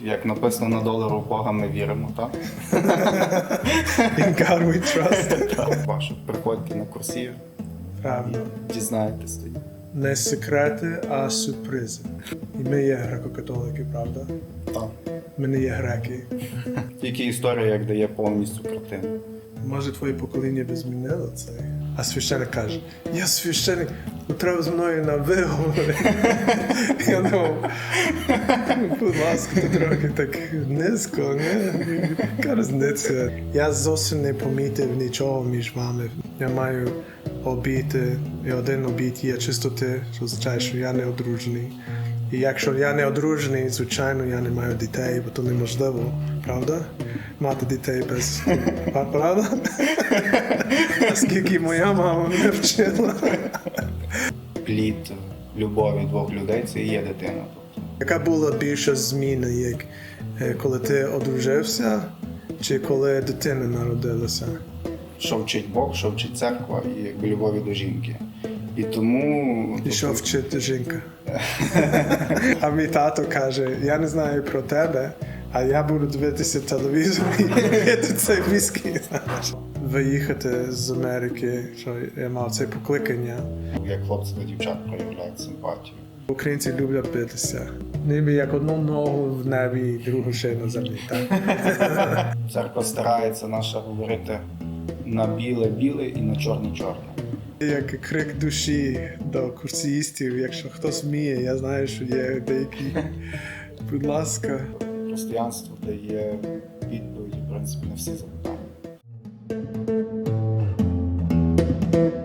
Як написано на долару в Бога, ми віримо, так? In God we trust. Вашу приходьте на курсів, Правда. дізнаєтесь тоді. Не секрети, а сюрпризи. І ми є греко-католики, правда? Так. Ми не є греки. Тільки історія, як дає повністю картину. Може, твоє покоління би змінило це. А священик каже: я священик, ну треба з мною на виговори. Я думав, будь ласка, трохи так низько, не? Різниця? Я зовсім не помітив нічого між вами. Я маю обіти, і один обіт є чистоти, що означає, що я не одружений. І якщо я не одружений, звичайно, я не маю дітей, бо то неможливо, правда? Мати дітей без правда? Оскільки моя мама мене вчила. Плід любові двох людей це і є дитина. Тобто Яка була більша зміна, як е, коли ти одружився, чи коли дитина народилася? що вчить Бог, що вчить церква і якби любові до жінки. І тому І що вчити жінка? А мій тато каже: я не знаю про тебе, а я буду дивитися телевізор і пити цей віскі. Виїхати з Америки, що я мав це покликання. як хлопці до дівчат проявляють симпатію. Українці люблять битися. Ніби як одну ногу в небі, і другу ще на землі. Так? Церква старається наша говорити на біле-біле і на чорне-чорне. Як крик душі до курсіїстів, якщо хтось вміє, я знаю, що є деякі. Будь ласка, Християнство дає відповіді, в принципі, на всі запитання. thank you